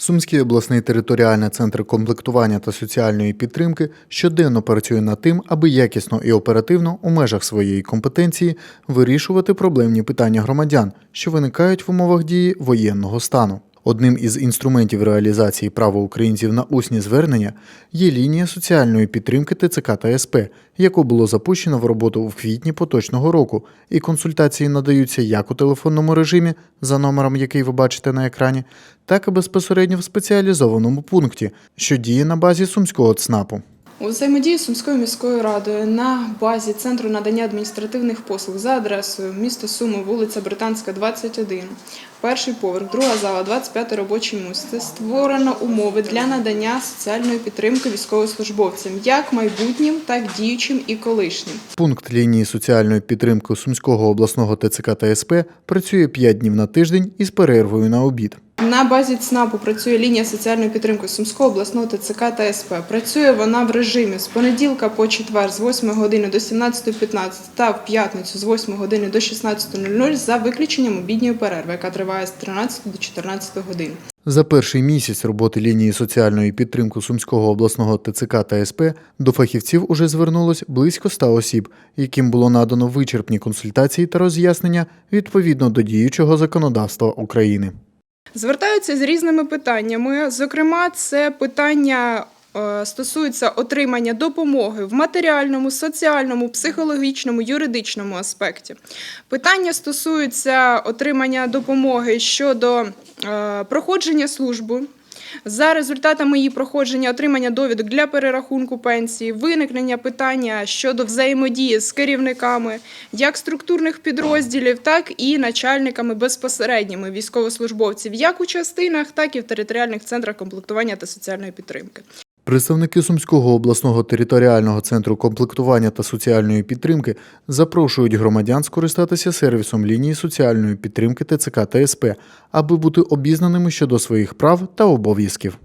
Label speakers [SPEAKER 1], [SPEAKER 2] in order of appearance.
[SPEAKER 1] Сумський обласний територіальний центр комплектування та соціальної підтримки щоденно працює над тим, аби якісно і оперативно у межах своєї компетенції вирішувати проблемні питання громадян, що виникають в умовах дії воєнного стану. Одним із інструментів реалізації права українців на усні звернення є лінія соціальної підтримки ТЦК та СП, яку було запущено в роботу в квітні поточного року, і консультації надаються як у телефонному режимі за номером, який ви бачите на екрані, так і безпосередньо в спеціалізованому пункті, що діє на базі сумського ЦНАПу.
[SPEAKER 2] У взаємодії з Сумською міською радою на базі Центру надання адміністративних послуг за адресою місто Суми, вулиця Британська, 21, перший поверх, друга зала, 25 робочий місце. Створено умови для надання соціальної підтримки військовослужбовцям, як майбутнім, так діючим і колишнім.
[SPEAKER 1] Пункт лінії соціальної підтримки Сумського обласного ТЦК та СП працює 5 днів на тиждень із перервою на обід.
[SPEAKER 2] На базі ЦНАПу працює лінія соціальної підтримки Сумського обласного ТЦК та СП. Працює вона в режимі з понеділка по четвер з 8 години до 17.15 та в п'ятницю з 8 години до 16.00 за виключенням обідньої перерви, яка триває з 13 до 14 годин.
[SPEAKER 1] За перший місяць роботи лінії соціальної підтримки Сумського обласного ТЦК та СП до фахівців уже звернулось близько 100 осіб, яким було надано вичерпні консультації та роз'яснення відповідно до діючого законодавства України.
[SPEAKER 2] Звертаються з різними питаннями. Зокрема, це питання стосується отримання допомоги в матеріальному, соціальному, психологічному, юридичному аспекті. Питання стосуються отримання допомоги щодо е, проходження служби. За результатами її проходження отримання довідок для перерахунку пенсії, виникнення питання щодо взаємодії з керівниками як структурних підрозділів, так і начальниками безпосередніми військовослужбовців, як у частинах, так і в територіальних центрах комплектування та соціальної підтримки.
[SPEAKER 1] Представники Сумського обласного територіального центру комплектування та соціальної підтримки запрошують громадян скористатися сервісом лінії соціальної підтримки ТЦК та СП, аби бути обізнаними щодо своїх прав та обов'язків.